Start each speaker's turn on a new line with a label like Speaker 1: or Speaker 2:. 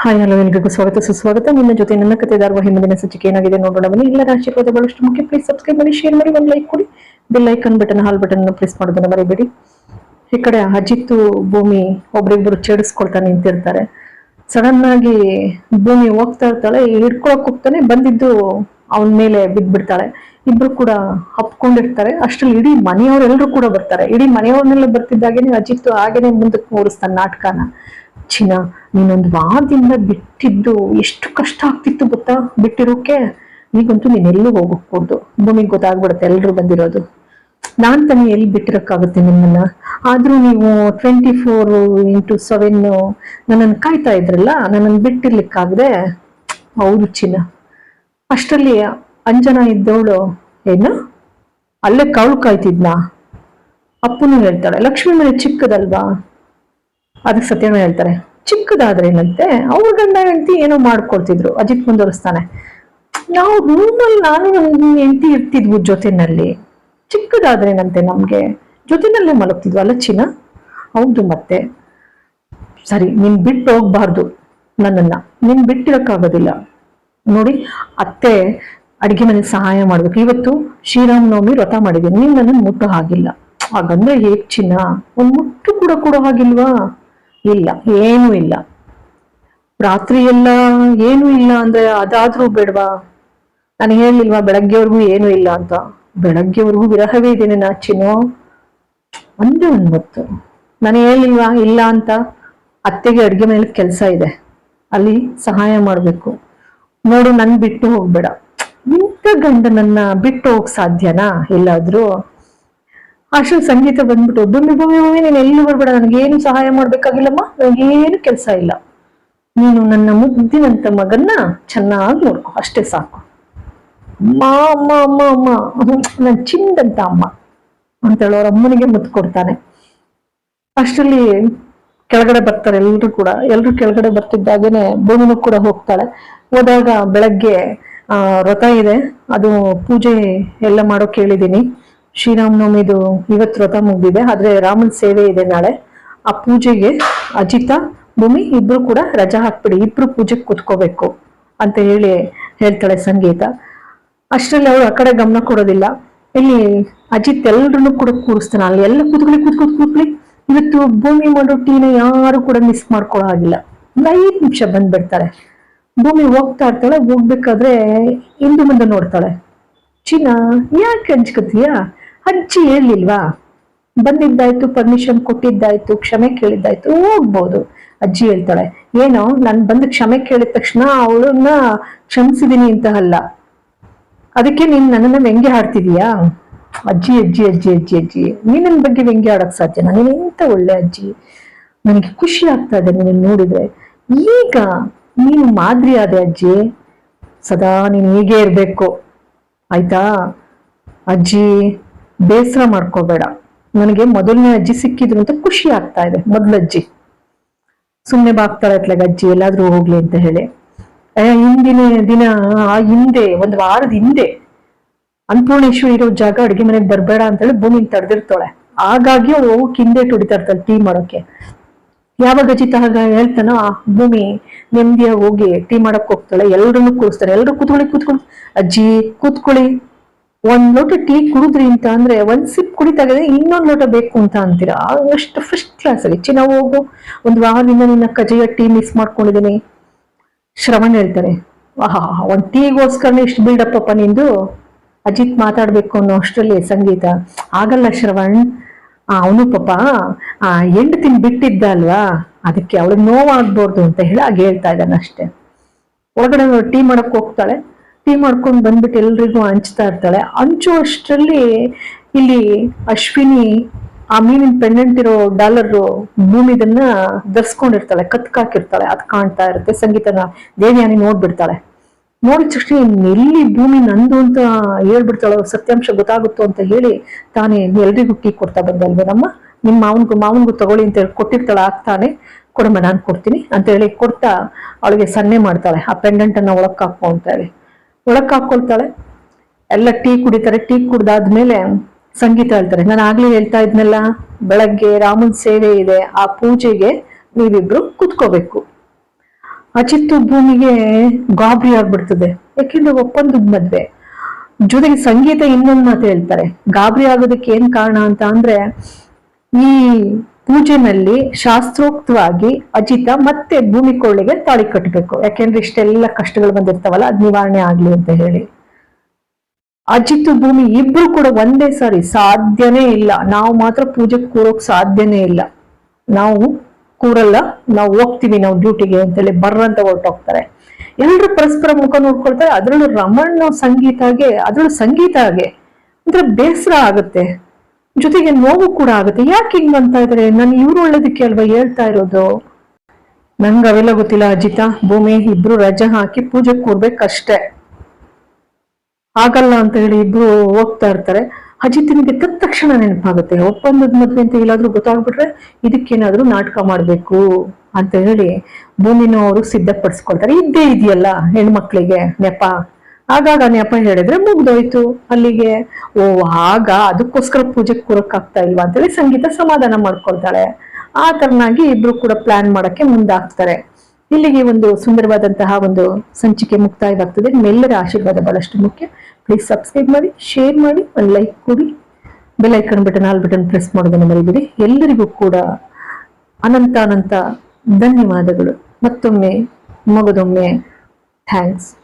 Speaker 1: Hi, hello, ಎಲ್ರಿಗೂ ಸ್ವಾಗತ, ಸುಸ್ವಾಗತ. ನಿಮ್ಮ ಜೊತೆ ನನ್ನ ಕತೆ ಧಾರವಾಹಿ ಮುಂದಿನ ಸಂಚಿಕೆ ಏನಾಗಿದೆ ನೋಡೋಣ. ಬನ್ನಿ ಎಲ್ಲ ಪದ ಬಹಳಷ್ಟು ಮುಖ್ಯ ಪ್ಲೀಸ್ ಸಬ್ಸ್ಕ್ರೈಬ್ ಮಾಡಿ ಶೇರ್ ಮಾಡಿ, ಒಂದು ಲೈಕ್ ಕೊಡಿ. Bell icon button all button press ಮಾಡೋದನ್ನ ಮರಿಬೇಡಿ. ಈ ಕಡೆ ಅಜಿತ್ತು ಭೂಮಿ ಒಬ್ರಿಬ್ರು ಚೇಡಿಸ್ಕೊಳ್ತಾ ನಿಂತಿರ್ತಾರೆ. ಸಡನ್ ಆಗಿ ಭೂಮಿ ಹೋಗ್ತಾ ಇರ್ತಾಳೆ, ಹಿಡ್ಕೊಳಕ್ ಹೋಗ್ತಾನೆ, ಬಂದಿದ್ದು ಅವನ ಮೇಲೆ ಬಿದ್ದ್ಬಿಡ್ತಾಳೆ ಇಬ್ರು ಕೂಡ ಹಪ್ಕೊಂಡಿರ್ತಾರೆ ಅಷ್ಟ್ರಲ್ಲಿ ಇಡೀ ಮನೆಯವರೆಲ್ಲರೂ ಕೂಡ ಬರ್ತಾರೆ. ಇಡೀ ಮನೆಯವ್ರನ್ನೆಲ್ಲ ಬರ್ತಿದ್ದಾಗೇನೆ ಅಜಿತ್ತು ಹಾಗೇನೆ ಮುಂದಕ್ಕೆ ಮೂಡಿಸ್ತಾನೆ ನಾಟಕನ. ಚಿನ್ನ ನೀನೊಂದು ವಾರದಿಂದ ಬಿಟ್ಟಿದ್ದು ಎಷ್ಟು ಕಷ್ಟ ಆಗ್ತಿತ್ತು ಗೊತ್ತಾ? ಬಿಟ್ಟಿರೋಕೆ? ಈಗಂತೂ ನೀನೆಲ್ಲೂ ಹೋಗக்கூಡ್ದು ಭೂಮಿಗೆ ಗೊತ್ತಾಗ್ಬಿಡುತ್ತೆ ಎಲ್ಲರೂ ಬಂದಿರೋದು. ನಾನು ತಾನೇ ಎಲ್ಲಿ ಬಿಟ್ಟಿರೋಕ್ಕಾಗುತ್ತೆ ನಿಮ್ಮನ್ನ? ಆದರೂ ನೀವು ಟ್ವೆಂಟಿ ಫೋರ್ ಇಂಟು ಸೆವೆನ್ ನನ್ನನ್ನು ಕಾಯ್ತಾ ಇದ್ರಲ್ಲ, ನನ್ನನ್ನು ಬಿಟ್ಟಿರ್ಲಿಕ್ಕಾಗದೆ? ಹೌದು ಚಿನ್ನ. ಅಷ್ಟರಲ್ಲಿ ಅಂಜನಾ ಇದ್ದವಳು ಏನು? ಅಲ್ಲೇ ಕಾಳು ಕಾಯ್ತಿದ್ನಾ? ಅಪ್ಪನೂ ಹೇಳ್ತಾಳೆ, ಲಕ್ಷ್ಮೀ ಮನೆ ಚಿಕ್ಕದಲ್ವಾ? ಅದಕ್ಕೆ ಸತ್ಯನ ಹೇಳ್ತಾರೆ ಚಿಕ್ಕದಾದ್ರೇನಂತೆ ಅವ್ರ ಗಂಡ ಹೆಂಡತಿ ಏನೋ ಮಾಡ್ಕೊಳ್ತಿದ್ರು, ಅಜಿತ್ ಮುಂದುವರಿಸ್ತಾನೆ. ನಾವು ರೂಮಲ್ಲಿ ನಾನು ನನ್ನ ಹೆಂಡತಿ ಇರ್ತಿದ್ವು ಜೊತೆನಲ್ಲಿ ಚಿಕ್ಕದಾದ್ರೇನಂತೆ ನಮ್ಗೆ? ಜೊತೆನಲ್ಲೇ ಮಲಗ್ತಿದ್ವು, ಅಲ್ಲ ಚಿನ್ನ ಹೌದು ಮತ್ತೆ. ಸರಿ, ನಿನ್ ಬಿಟ್ಟು ಹೋಗ್ಬಾರ್ದು ನನ್ನನ್ನ. ನೀನ್ ಬಿಟ್ಟಿರೋಕ್ಕಾಗೋದಿಲ್ಲ. ನೋಡಿ, ಅತ್ತೆ ಅಡಿಗೆ ಮನೆ ಸಹಾಯ ಮಾಡ್ಬೇಕು. ಇವತ್ತು ಶ್ರೀರಾಮನವಮಿ ವ್ರತ ಮಾಡಿದ್ದೀನಿ ನೀನ್ ನನ್ನ ಮುಟ್ಟೋ ಹಾಗಿಲ್ಲ. ಹಾಗಂದ್ರೆ ಹೇಗೆ ಚಿನ್ನ ಒಂದು ಮುಟ್ಟು ಕೂಡ ಕೂಡ ಹಾಗಿಲ್ವಾ? ಇಲ್ಲ, ಏನೂ ಇಲ್ಲ. ರಾತ್ರಿ ಎಲ್ಲ ಏನೂ ಇಲ್ಲ ಅಂದ್ರೆ ಅದಾದ್ರೂ ಬೇಡವಾ? ನಾನು ಹೇಳಿಲ್ವಾ, ಬೆಳಗ್ಗೆವರೆಗೂ ಏನು ಇಲ್ಲ ಅಂತ? ಬೆಳಗ್ಗೆವರೆಗೂ ವಿರಹವೇ ಇದ್ದೇನೆ ನಾ ಒಂದು ಒಂದೇ ಒಂದ್ ಹೊತ್ತು. ನಾನು ಹೇಳಿಲ್ವಾ, ಇಲ್ಲ ಅಂತ? ಅತ್ತೆಗೆ ಅಡ್ಗೆ ಮೇಲೆ ಕೆಲಸ ಇದೆ. ಅಲ್ಲಿ ಸಹಾಯ ಮಾಡ್ಬೇಕು. ನೋಡು, ನನ್ ಬಿಟ್ಟು ಹೋಗ್ಬೇಡ. ಇಂಥ ಗಂಡನನ್ನ ಬಿಟ್ಟು ಹೋಗ್ ಸಾಧ್ಯನಾ? ಎಲ್ಲಾದ್ರೂ? ಅಷ್ಟು ಸಂಗೀತ ಬಂದ್ಬಿಟ್ಟು ಭೂಮಿ ಭೂಮಿ ನೀನು ಎಲ್ಲೂ ಬರ್ಬೇಡ ನನಗೇನು ಸಹಾಯ ಮಾಡ್ಬೇಕಾಗಿಲ್ಲಮ್ಮ? ನನಗೇನು ಕೆಲಸ ಇಲ್ಲ. ನೀನು ನನ್ನ ಮುದ್ದಿನಂತ ಮಗನ್ನ ಚೆನ್ನಾಗಿ ನೋಡ್ಕೊ, ಅಷ್ಟೇ ಸಾಕು. ಅಮ್ಮ ಅಮ್ಮ ಅಮ್ಮ ಅಮ್ಮ. ನನ್ನ ಚಿಂದಂತ ಅಮ್ಮ ಅಂತ ಹೇಳೋ ಅವ್ರ ಅಮ್ಮನಿಗೆ ಮುತ್ತು ಕೊಡ್ತಾನೆ. ಅಷ್ಟರಲ್ಲಿ ಕೆಳಗಡೆ ಬರ್ತಾರೆ ಎಲ್ರು ಕೂಡ. ಎಲ್ರು ಕೆಳಗಡೆ ಬರ್ತಿದ್ದಾಗೇನೆ ಭೂಮಿನೂ ಕೂಡ ಹೋಗ್ತಾಳೆ. ಹೋದಾಗ ಬೆಳಗ್ಗೆ, ಆ, ವ್ರತ ಇದೆ. ಅದು ಪೂಜೆ ಎಲ್ಲ ಮಾಡೋಕೆ ಕೇಳಿದೀನಿ ಶ್ರೀರಾಮನವಮಿದು ಇವತ್ತು ವ್ರತ ಮುಗಿದಿದೆ, ಆದ್ರೆ ರಾಮನ ಸೇವೆ ಇದೆ ನಾಳೆ. ಆ ಪೂಜೆಗೆ ಅಜಿತಾ, ಭೂಮಿ ಇಬ್ರು ಕೂಡ ರಜಾ ಹಾಕ್ಬಿಡಿ, ಇಬ್ರು ಪೂಜೆಗೆ ಕುತ್ಕೋಬೇಕು ಅಂತ ಹೇಳಿ ಹೇಳ್ತಾಳೆ ಸಂಗೀತ. ಅಷ್ಟರಲ್ಲಿ ಅವ್ರು ಆ ಕಡೆ ಗಮನ ಕೊಡೋದಿಲ್ಲ. ಇಲ್ಲಿ ಅಜಿತ್ ಎಲ್ರನ್ನೂ ಕೂಡ ಕೂರಿಸ್ತಾನೆ. ಅಲ್ಲಿ ಎಲ್ಲ ಕೂತ್ಕೊಳ್ಳಿ ಕೂತ್ಕೊತ್ ಕೂತ್ಕೊಳ್ಳಿ. ಇವತ್ತು ಭೂಮಿ ಮಾಡೋ ಟೀನ ಯಾರು ಕೂಡ ಮಿಸ್ ಮಾಡ್ಕೊಳ್ಳೋ ಹಾಗಿಲ್ಲ. ಒಂದು ಐದು ನಿಮಿಷ ಬಂದ್ಬಿಡ್ತಾರೆ. ಭೂಮಿ ಹೋಗ್ತಾ ಇರ್ತಾಳೆ, ಹೋಗ್ಬೇಕಾದ್ರೆ ಹಿಂದೆ ಮುಂದೆ ನೋಡ್ತಾಳೆ. ಚಿನ್ನ, ಯಾಕೆ ಹಂಚ್ಕತೀಯ ಅಜ್ಜಿ ಹೇಳಿಲ್ವಾ? ಬಂದಿದ್ದಾಯ್ತು ಪರ್ಮಿಷನ್ ಕೊಟ್ಟಿದ್ದಾಯ್ತು, ಕ್ಷಮೆ ಕೇಳಿದ್ದಾಯ್ತು, ಹೋಗ್ಬೋದು. ಅಜ್ಜಿ ಹೇಳ್ತಾಳೆ, ಏನೋ, ನಾನು ಬಂದು ಕ್ಷಮೆ ಕೇಳಿದ ತಕ್ಷಣ ಅವಳನ್ನ ಕ್ಷಮಿಸಿದೀನಿ ಅಂತ ಅಲ್ಲ ಅದಕ್ಕೆ ನೀನ್ ನನ್ನನ್ನ ವ್ಯಂಗ್ಯ ಆಡ್ತಿದೀಯಾ ಅಜ್ಜಿ ಅಜ್ಜಿ ಅಜ್ಜಿ ಅಜ್ಜಿ ಅಜ್ಜಿ ನೀನ್ ಬಗ್ಗೆ ವ್ಯಂಗ್ಯ ಆಡಕ್ ಸಾಧ್ಯನಾ? ನೀನು ಎಂತ ಒಳ್ಳೆ ಅಜ್ಜಿ? ನನಗೆ ಖುಷಿ ಆಗ್ತಾ ಇದೆ ನೀನು ನೋಡಿದ್ರೆ. ಈಗ ನೀನು ಮಾದರಿ ಆದೆ ಅಜ್ಜಿ. ಸದಾ ನೀನು ಹೀಗೆ ಇರಬೇಕು. ಆಯ್ತಾ? ಅಜ್ಜಿ ಬೇಸರ ಮಾಡ್ಕೋಬೇಡ. ನನಗೆ ಮೊದಲನೇ ಅಜ್ಜಿ ಸಿಕ್ಕಿದ್ರು ಅಂತ ಖುಷಿ ಆಗ್ತಾ ಇದೆ ಮೊದ್ಲಜ್ಜಿ ಸುಮ್ಮನೆ ಬಾಗ್ತಾಳೆ ಅತ್ಲಾಗ, ಅಜ್ಜಿ, ಎಲ್ಲಾದ್ರೂ ಹೋಗ್ಲಿ ಅಂತ ಹೇಳಿ. ಹಿಂದಿನ ದಿನ, ಆ ಹಿಂದೆ, ಒಂದು ವಾರದ ಹಿಂದೆ, ಅನ್ನಪೂರ್ಣೇಶ್ವರಿ ಇರೋ ಜಾಗ ಅಡುಗೆ ಮನೆಗೆ ಬರ್ಬೇಡ ಅಂತ ಹೇಳಿ ಭೂಮಿ ತಡೆದಿರ್ತಾಳೆ. ಹಾಗಾಗಿ ಅವಳು ಹೋಗಿ ಹಿಂದೆ ತುಡಿತಾ ಇರ್ತಾಳೆ ಟೀ ಮಾಡೋಕೆ. ಯಾವಾಗ ಅಜಿತ ಆಗ ಹೇಳ್ತಾನ, ಆ ಭೂಮಿ ನೆಮ್ಮದಿಯಾಗಿ ಹೋಗಿ ಟೀ ಮಾಡಕ್ ಹೋಗ್ತಾಳೆ. ಎಲ್ರನ್ನೂ ಕೂರಿಸ್ತಾರೆ ಎಲ್ರು ಕೂತ್ಕೊಳ್ಳಿ ಕೂತ್ಕೊಳ್ಳಿ. ಅಜ್ಜಿ, ಕೂತ್ಕೊಳ್ಳಿ. ಒಂದ್ ಲೋಟ ಟೀ ಕುಡಿದ್ರಿ ಅಂತ ಅಂದ್ರೆ ಒಂದ್ ಸಿಪ್ ಕುಡಿತಾಗದೆ ಇನ್ನೊಂದ್ ಲೋಟ ಬೇಕು ಅಂತ ಅಂತೀರಾ? ಅಷ್ಟು ಫಸ್ಟ್ ಕ್ಲಾಸ್ ಅಲ್ಲಿ. ಚಿನ್ನ ಹೋಗು. ಒಂದ್ ವಾರದಿಂದ ನಿನ್ನ ಕಜೆಯ ಟೀ ಮಿಸ್ ಮಾಡ್ಕೊಂಡಿದ್ದೀನಿ. ಶ್ರವಣ್ ಹೇಳ್ತಾರೆ ಆಹಾ, ಒಂದ್ ಟೀಗೋಸ್ಕರನೇ ಇಷ್ಟು ಬಿಲ್ಡಪ್ ಅಪ್ಪ ನಿಂದು. ಅಜಿತ್ ಮಾತಾಡ್ಬೇಕು ಅನ್ನೋ ಅಷ್ಟರಲ್ಲಿ ಸಂಗೀತ. ಆಗಲ್ಲ ಶ್ರವಣ್. ಅವನು ಪಾಪ, ಆ ತಿನ್ ಬಿಟ್ಟಿದ್ದ ಅಲ್ವಾ? ಅದಕ್ಕೆ ಅವಳಿಗೆ ನೋವಾಗ್ಬಾರ್ದು ಅಂತ ಹೇಳಿ ಹಾಗೆ ಹೇಳ್ತಾ ಇದ್ದಾನೆ ಅಷ್ಟೇ. ಒಳಗಡೆ ಟೀ ಮಾಡಕ್ ಹೋಗ್ತಾಳೆ. ಟೀ ಮಾಡ್ಕೊಂಡು ಬಂದ್ಬಿಟ್ಟು ಎಲ್ರಿಗೂ ಹಂಚ್ತಾ ಇರ್ತಾಳೆ. ಹಂಚುವಷ್ಟರಲ್ಲಿ ಇಲ್ಲಿ ಅಶ್ವಿನಿ ಆ ಮೀನಿನ ಪೆಂಡೆಂಟ್ ಇರೋ ಡಾಲರ್ ಭೂಮಿದನ್ನ ಧರಿಸ್ಕೊಂಡಿರ್ತಾಳೆ ಕತ್ಕಾಕಿರ್ತಾಳೆ ಅದ್ ಕಾಣ್ತಾ ಇರುತ್ತೆ. ಸಂಗೀತನ ದೇವಿಯಾನಿ ನೋಡ್ಬಿಡ್ತಾಳೆ. ನೋಡಿದ ತಕ್ಷಣ ಎಲ್ಲಿ ಭೂಮಿ ನಂದು ಅಂತ ಹೇಳ್ಬಿಡ್ತಾಳೋ, ಸತ್ಯಾಂಶ ಗೊತ್ತಾಗುತ್ತೋ ಅಂತ ಹೇಳಿ ತಾನೇ ಎಲ್ರಿಗೂ ಟೀ ಕೊಡ್ತಾ ಬಂದಲ್ವೇ ನಮ್ಮ? ಮಾವನ್ಗೂ ಮಾವನ್ಗೂ ತಗೊಳ್ಳಿ ಅಂತ ಹೇಳಿ ಕೊಟ್ಟಿರ್ತಾಳೆ, ಆಗ್ತಾನೆ. ಕೊಡಮ್ಮ, ನಾನು ಕೊಡ್ತೀನಿ. ಅಂತ ಹೇಳಿ ಕೊಡ್ತಾ ಅವಳಿಗೆ ಸನ್ನೆ ಮಾಡ್ತಾಳೆ. ಆ ಪೆಂಡೆಂಟ್ ಅನ್ನ ಅಂತ ಹೇಳಿ. ಒಳಕ್ ಹಾಕೊಳ್ತಾಳೆ ಎಲ್ಲ ಟೀ ಕುಡಿತಾರೆ. ಟೀ ಕುಡ್ದಾದ್ಮೇಲೆ ಸಂಗೀತ ಹೇಳ್ತಾರೆ. ನಾನು ಆಗ್ಲೇ ಹೇಳ್ತಾ ಇದ್ನಲ್ಲ, ಬೆಳಗ್ಗೆ ರಾಮನ್ ಸೇವೆ ಇದೆ. ಆ ಪೂಜೆಗೆ ನೀವಿಬ್ರು ಕುತ್ಕೋಬೇಕು. ಅಚಿತ್ತು ಭೂಮಿಗೆ ಗಾಬರಿ ಆಗ್ಬಿಡ್ತದೆ. ಯಾಕೆಂದ್ರೆ ಒಪ್ಪಂದದ ಮದ್ವೆ. ಜೊತೆಗೆ ಸಂಗೀತ ಇನ್ನೊಂದು ಮಾತು ಹೇಳ್ತಾರೆ. ಗಾಬರಿ ಆಗೋದಕ್ಕೆ ಏನ್ ಕಾರಣ ಅಂತ ಅಂದ್ರೆ, ಈ ಪೂಜೆನಲ್ಲಿ ಶಾಸ್ತ್ರೋಕ್ತವಾಗಿ ಅಜಿತ ಮತ್ತೆ ಭೂಮಿ ಕೊಳ್ಳಿಗೆ ತಾಳಿ ಕಟ್ಟಬೇಕು. ಯಾಕೆಂದ್ರೆ ಇಷ್ಟೆಲ್ಲ ಕಷ್ಟಗಳು ಬಂದಿರ್ತಾವಲ್ಲ, ಅದ್ ನಿವಾರಣೆ ಆಗ್ಲಿ ಅಂತ ಹೇಳಿ. ಅಜಿತ್ ಭೂಮಿ ಇಬ್ರು ಕೂಡ ಒಂದೇ ಸಾರಿ ಸಾಧ್ಯನೇ ಇಲ್ಲ. ನಾವು ಮಾತ್ರ ಪೂಜೆ ಕೂರೋಕ್ ಸಾಧ್ಯನೇ ಇಲ್ಲ. ನಾವು ಕೂರಲ್ಲ, ನಾವು ಹೋಗ್ತೀವಿ, ನಾವು ಡ್ಯೂಟಿಗೆ ಅಂತೇಳಿ ಬರ್ರಂತ ಹೊರಟೋಗ್ತಾರೆ. ಎಲ್ರು ಪರಸ್ಪರ ಮುಖ ನೋಡ್ಕೊಳ್ತಾರೆ, ಅದ್ರಲ್ಲೂ ರಮಣ್ಣ ಸಂಗೀತಾಗೆ ಅದ್ರಲ್ಲೂ ಸಂಗೀತಾಗೆ ಅಂದ್ರೆ ಬೇಸರ ಆಗುತ್ತೆ. ಜೊತೆಗೆ ನೋವು ಕೂಡ ಆಗುತ್ತೆ. ಯಾಕೆ ಹಿಂಗ್ ಅಂತ ಇದ್ರೆ ನಾನು ಇವ್ರು ಒಳ್ಳೇದಕ್ಕೆ ಅಲ್ವಾ ಹೇಳ್ತಾ ಇರೋದು? ನನ್ಗೆ ಅವೆಲ್ಲ ಗೊತ್ತಿಲ್ಲ ಅಜಿತ. ಭೂಮಿ, ಇಬ್ರು ರಜೆ ಹಾಕಿ ಪೂಜೆ ಕೂರ್ಬೇಕಷ್ಟೇ. ಆಗಲ್ಲ ಅಂತ ಹೇಳಿ ಇಬ್ರು ಹೋಗ್ತಾ ಇರ್ತಾರೆ. ಅಜಿತ್ನಿಗೆ ತಕ್ಷಣ ನೆನಪಾಗುತ್ತೆ. ಒಪ್ಪಂದದ ಮದ್ವೆ ಅಂತ ಎಲ್ಲಾದ್ರೂ ಗೊತ್ತಾಗ್ಬಿಟ್ರೆ ಇದಕ್ಕೇನಾದ್ರೂ ನಾಟಕ ಮಾಡ್ಬೇಕು ಅಂತ ಹೇಳಿ ಭೂಮಿನೂ ಅವರು ಸಿದ್ಧಪಡಿಸ್ಕೊಳ್ತಾರೆ. ಇದ್ದೇ ಇದೆಯಲ್ಲ ಹೆಣ್ಮಕ್ಳಿಗೆ ನೆಪ? ಆಗಾಗ ನೆಪ ಹೇಳಿದ್ರೆ ಮುಗ್ದೋಯ್ತು. ಅಲ್ಲಿಗೆ, ಓ, ಆಗ ಅದಕ್ಕೋಸ್ಕರ ಪೂಜೆ ಕೂರಕ್ ಆಗ್ತಾ ಇಲ್ವಾ ಅಂತೇಳಿ ಸಂಗೀತ ಸಮಾಧಾನ ಮಾಡ್ಕೊಳ್ತಾಳೆ. ಆ ತರನಾಗಿ ಇಬ್ರು ಕೂಡ ಪ್ಲಾನ್ ಮಾಡಕ್ಕೆ ಮುಂದಾಗ್ತಾರೆ. ಇಲ್ಲಿಗೆ ಒಂದು ಸುಂದರವಾದಂತಹ ಒಂದು ಸಂಚಿಕೆ ಮುಕ್ತಾಯವಾಗ್ತದೆ. ನಿಮ್ಮೆಲ್ಲರ ಆಶೀರ್ವಾದ ಬಹಳಷ್ಟು ಮುಖ್ಯ. ಪ್ಲೀಸ್ ಸಬ್ಸ್ಕ್ರೈಬ್ ಮಾಡಿ ಶೇರ್ ಮಾಡಿ, ಒಂದು ಲೈಕ್ ಕೊಡಿ. Bell icon button all button press ಮಾಡೋದನ್ನು ಮರಿಬೇಡಿ. ಎಲ್ಲರಿಗೂ ಕೂಡ ಅನಂತ ಅನಂತ ಧನ್ಯವಾದಗಳು. ಮತ್ತೊಮ್ಮೆ ಮಗದೊಮ್ಮೆ ಥ್ಯಾಂಕ್ಸ್